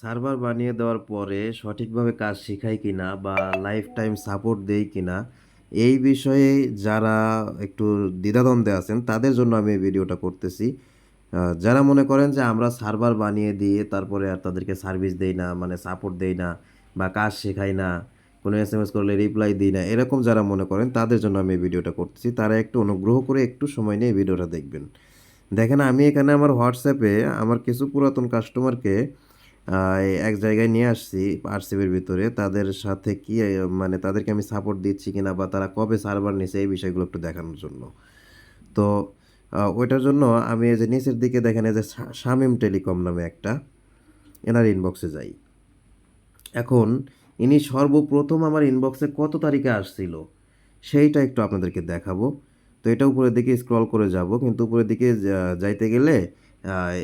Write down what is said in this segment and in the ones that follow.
Server বানিয়ে দেওয়ার পরে সঠিকভাবে কাজ শেখায় কিনা বা লাইফ টাইম সাপোর্ট দেয় কিনা, এই বিষয়ে যারা একটু দ্বিধাদ্বন্দ্বে আছেন, তাদের জন্য আমি এই ভিডিওটা করতেছি। যারা মনে করেন যে আমরা সার্ভার বানিয়ে দিয়ে তারপরে আর তাদেরকে সার্ভিস দেই না মানে সাপোর্ট দেই না বা কাজ শেখাই না, কোনো এস এম এস করলে রিপ্লাই দিই না, এরকম যারা মনে করেন, তাদের জন্য আমি এই ভিডিওটা করতেছি। তারা একটু অনুগ্রহ করে একটু সময় নিয়ে ভিডিওটা দেখবেন। দেখেন, আমি এখানে আমার হোয়াটসঅ্যাপে আমার কিছু পুরাতন কাস্টমারকে এক জায়গায় নিয়ে আসছি আরসিবির ভিতরে। তাদের সাথে কি মানে তাদেরকে আমি সাপোর্ট দিচ্ছি কিনা বা তারা কবে সার্ভার নিছে এই বিষয়গুলো একটু দেখানোর জন্য। তো ওইটার জন্য আমি এই যে নিচের দিকে দেখেন, এই যে শামিম টেলিকম নামে একটা, এনার ইনবক্সে যাই। এখন ইনি সর্বপ্রথম আমার ইনবক্সে কত তারিখে আসছিল, সেইটা একটু আপনাদেরকে দেখাবো। তো এটা উপরের দিকে স্ক্রল করে যাব, কিন্তু উপরের দিকে যাইতে গেলে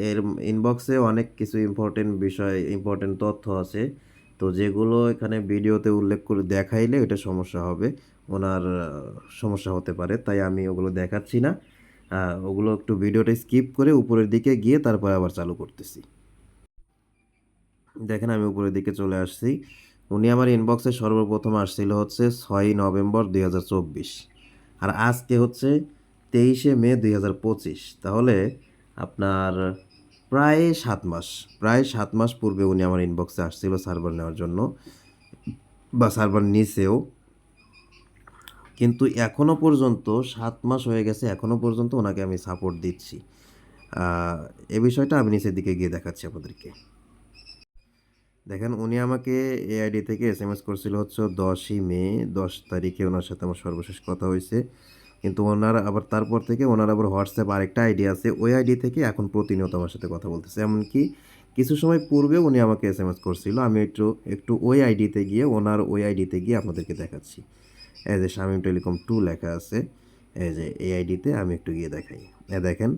এর ইনবক্সে অনেক কিছু ইম্পর্টেন্ট বিষয় ইম্পর্টেন্ট তথ্য আছে। তো যেগুলো এখানে ভিডিওতে উল্লেখ করে দেখাইলে এটা সমস্যা হবে, ওনার সমস্যা হতে পারে, তাই আমি ওগুলো দেখাচ্ছি না। ওগুলো একটু ভিডিওটা স্কিপ করে উপরের দিকে গিয়ে তারপরে আবার চালু করতেছি। দেখেন আমি উপরের দিকে চলে আসছি। উনি আমার ইনবক্সে সর্বপ্রথম আসছিল হচ্ছে ছয়ই নভেম্বর দুই হাজার চব্বিশ। আর আজকে হচ্ছে তেইশে মে দুই হাজার পঁচিশ। তাহলে আপনার প্রায় সাত মাস, প্রায় সাত মাস পূর্বে উনি আমার ইনবক্সে আসছিল সার্ভার নেওয়ার জন্য বা সার্ভার নিচেও কিন্তু এখনও পর্যন্ত, সাত মাস হয়ে গেছে এখনও পর্যন্ত ওনাকে আমি সাপোর্ট দিচ্ছি। এ বিষয়টা আমি নিচের দিকে গিয়ে দেখাচ্ছি আপনাদেরকে। দেখেন, উনি আমাকে এআইডি থেকে এস এম এস করছিল হচ্ছে দশই মে, দশ তারিখে ওনার সাথে আমার সর্বশেষ কথা হয়েছে। কিন্তু ওনার আবার তারপর থেকে ওনার আবার হোয়াটসঅ্যাপ আরেকটা আইডি আছে, ওই আইডি থেকে এখন প্রতিনিয়ত আমার সাথে কথা বলতেছে। এমনকি কিছু সময় পূর্বে উনি আমাকে এস এম এস করছিল, আমি একটু একটু ওই আইডিতে গিয়ে ওনার ওই আইডিতে গিয়ে আপনাদেরকে দেখাচ্ছি। এই যে শামিম টেলিকম টু লেখা আছে, এই যে এই আইডিতে আমি একটু গিয়ে দেখাই। এ দেখেন,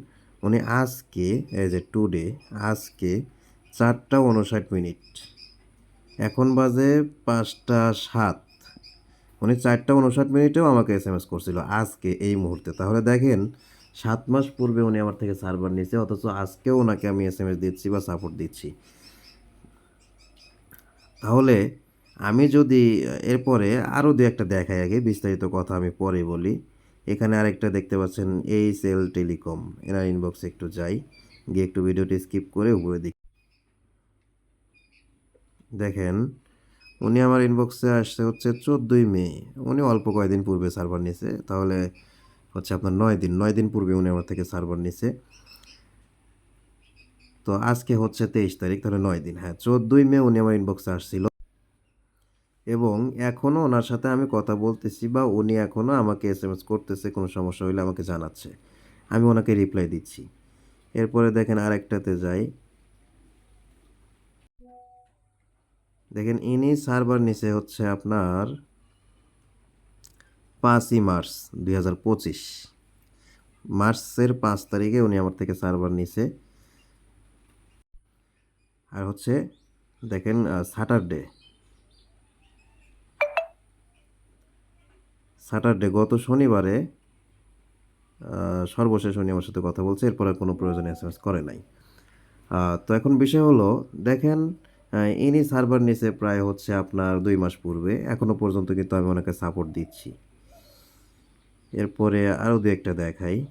উনি আজকে, এই যে টুডে আজকে চারটা উনষাট মিনিট। এখন বাজে পাঁচটা সাত। উনি চারটা উনষাট মিনিটেও আমাকে এস এম এস করছিল, আজকে এই মুহূর্তে। তাহলে দেখেন, সাত মাস পূর্বে উনি আমার থেকে সার্ভার নিয়েছে অথচ আজকেও ওনাকে আমি এস এম এস দিচ্ছি বা সাপোর্ট দিচ্ছি। তাহলে আমি যদি, এরপরে আরও দু একটা দেখাই আগে, বিস্তারিত কথা আমি পরে বলি। এখানে আরেকটা দেখতে পাচ্ছেন এই সেল টেলিকম এনার ইনবক্সে একটু যাই, গিয়ে একটু ভিডিওটি স্কিপ করে উপরে দিক দেখেন উনি আমার ইনবক্সে আসছে হচ্ছে চোদ্দোই মে। উনি অল্প কয়েকদিন পূর্বে সার্ভার নিছে। তাহলে হচ্ছে আপনার নয় দিন নয় দিন পূর্বে উনি আমার থেকে সার্ভার নিছে। তো আজকে হচ্ছে তেইশ তারিখ, তাহলে নয় দিন। হ্যাঁ চোদ্দোই মে উনি আমার ইনবক্সে আসছিল। এবং এখনও ওনার সাথে আমি কথা বলতেছি বা উনি এখনও আমাকে এস এম এস করতেছে, কোনো সমস্যা হলে আমাকে জানাচ্ছে। আমি ওনাকে রিপ্লাই দিচ্ছি। এরপরে দেখেন আরেকটাতে যাই। দেখেন, ইনি সার্ভার নিচে হচ্ছে আপনার পাঁচই মার্চ দুই হাজার পঁচিশ। মার্চের পাঁচ তারিখে উনি আমার থেকে সার্ভার নিছে আর হচ্ছে, দেখেন স্যাটারডে স্যাটারডে গত শনিবারে সর্বশেষ উনি আমার সাথে কথা বলছে, এরপরে কোনো প্রয়োজনে এস করে নাই। তো এখন বিষয় হলো, দেখেন ইনি সার্ভার নিচে প্রায় হচ্ছে আপনার দুই মাস পূর্বে। এখনও পর্যন্ত কিন্তু আমি ওনাকে সাপোর্ট দিচ্ছি। এরপরে আরও দু একটা দেখাই।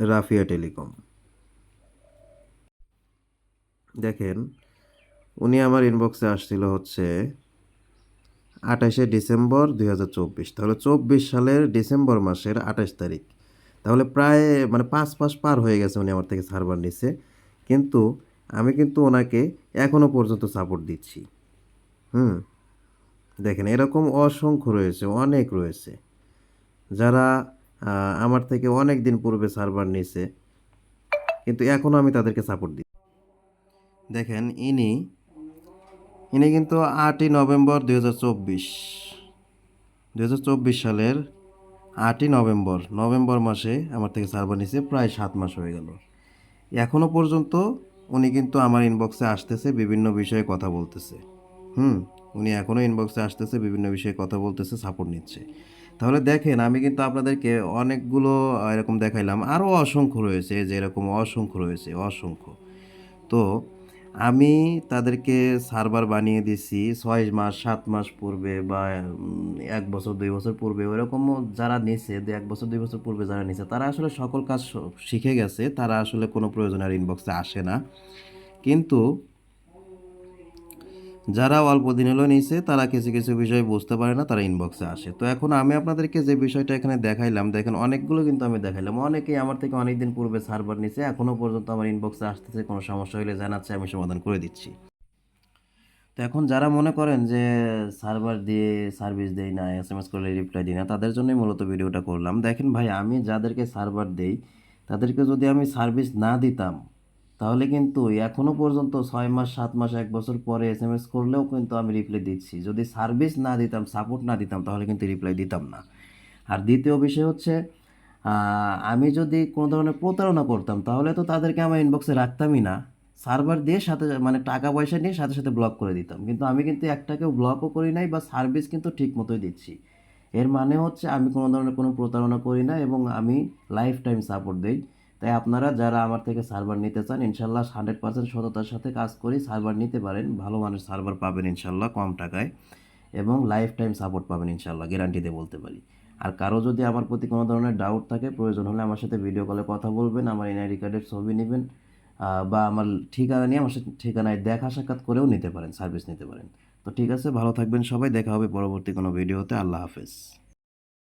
রাফিয়া টেলিকম। দেখেন, উনি আমার ইনবক্সে আসছিল হচ্ছে আঠাশে ডিসেম্বর দুই হাজার চব্বিশ। তাহলে চব্বিশ সালের ডিসেম্বর মাসের আঠাশ তারিখ। তাহলে প্রায় মানে পাঁচ মাস পার হয়ে গেছে উনি আমার থেকে সার্ভার নিছে। কিন্তু আমি কিন্তু ওনাকে এখনও পর্যন্ত সাপোর্ট দিচ্ছি। হুম? দেখেন, এরকম অসংখ্য রয়েছে, অনেক রয়েছে। যারা আমার থেকে অনেক দিন পূর্বে সার্ভার নিছে, কিন্তু এখনও আমি তাদেরকে সাপোর্ট দিই দেখেন, ইনি ইনি কিন্তু আটই নভেম্বর দুই হাজার চব্বিশ। দুই হাজার চব্বিশ সালের আটই নভেম্বর নভেম্বর মাসে আমার থেকে সার্ভার নিছে, প্রায় সাত মাস হয়ে গেল। এখনও পর্যন্ত উনি কিন্তু আমার ইনবক্সে আসতেছে, বিভিন্ন বিষয়ে কথা বলতেছে। হুম, উনি এখনও ইনবক্সে আসতেছে, বিভিন্ন বিষয়ে কথা বলতেছে সাপোর্ট নিচ্ছে। তাহলে দেখেন, আমি কিন্তু আপনাদেরকে অনেকগুলো, এরকম দেখাইলাম। আরও অসংখ্য রয়েছে যে এরকম অসংখ্য রয়েছে, অসংখ্য। তো আমি তাদেরকে সার্ভার বানিয়ে দিছি ছয় মাস, সাত মাস পূর্বে বা এক বছর, দুই বছর পূর্বে, ওরকমও যারা নিছে, দু, এক বছর, দুই বছর পূর্বে যারা নিছে, তারা আসলে সকল কাজ শিখে গেছে, তারা আসলে কোনো প্রয়োজনে আর ইনবক্সে আসে না। কিন্তু যারা অল্প দিন হলো নিছে তারা কিছু কিছু বিষয় বুঝতে পারে না, তারা ইনবক্সে আসে। তো এখন আমি আপনাদেরকে যে বিষয়টা এখানে দেখাইলাম, দেখেন অনেকগুলো কিন্তু আমি দেখাইলাম। অনেকেই আমার থেকে অনেক দিন পূর্বে সার্ভার নিছে এখনও পর্যন্ত আমার ইনবক্সে আসতেছে, কোনো সমস্যা হলে জানাচ্ছে, আমি সমাধান করে দিচ্ছি। তো এখন যারা মনে করেন যে সার্ভার দিয়ে সার্ভিস দেই না এস এম এস করলে রিপ্লাই দিই না, তাদের জন্যই মূলত ভিডিওটা করলাম। দেখেন ভাই, আমি যাদেরকে সার্ভার দেই, তাদেরকে যদি আমি সার্ভিস না দিতাম তাহলে কিন্তু এখনও পর্যন্ত ছয় মাস, সাত মাস, এক বছর পরে এস এম এস করলেও কিন্তু আমি রিপ্লাই দিচ্ছি। যদি সার্ভিস না দিতাম সাপোর্ট না দিতাম, তাহলে কিন্তু রিপ্লাই দিতাম না। আর দ্বিতীয় বিষয় হচ্ছে আমি যদি কোনো ধরনের প্রতারণা করতাম, তাহলে তো তাদেরকে আমার ইনবক্সে রাখতামই না। সার্ভার দিয়ে সাথে মানে টাকা পয়সা নিয়ে সাথে সাথে ব্লক করে দিতাম। কিন্তু আমি কিন্তু একটাকেও ব্লকও করি নাই বা সার্ভিস কিন্তু ঠিক মতোই দিচ্ছি। এর মানে হচ্ছে আমি কোনো ধরনের কোনো প্রতারণা করি না এবং আমি লাইফ টাইম সাপোর্ট দিই। তাই আপনারা যারা আমার থেকে সার্ভার নিতে চান, ইনশাল্লাহ হান্ড্রেড পার্সেন্ট সততার সাথে কাজ করি সার্ভার নিতে পারেন। ভালো মানের সার্ভার পাবেন ইনশাল্লাহ কম টাকায় এবং লাইফ টাইম সাপোর্ট পাবেন ইনশাল্লাহ গ্যারান্টি দিয়ে বলতে পারি। আর কারও যদি আমার প্রতি কোনো ধরনের ডাউট থাকে, প্রয়োজন হলে আমার সাথে ভিডিও কলে কথা বলবেন, আমার এনআইডি কার্ডের ছবি নেবেন বা আমার ঠিকানা নিয়ে আমার সাথে ঠিকানায় দেখা সাক্ষাৎ করেও নিতে পারেন সার্ভিস নিতে পারেন। তো ঠিক আছে, ভালো থাকবেন সবাই, দেখা হবে পরবর্তী কোনো ভিডিওতে আল্লাহ হাফেজ।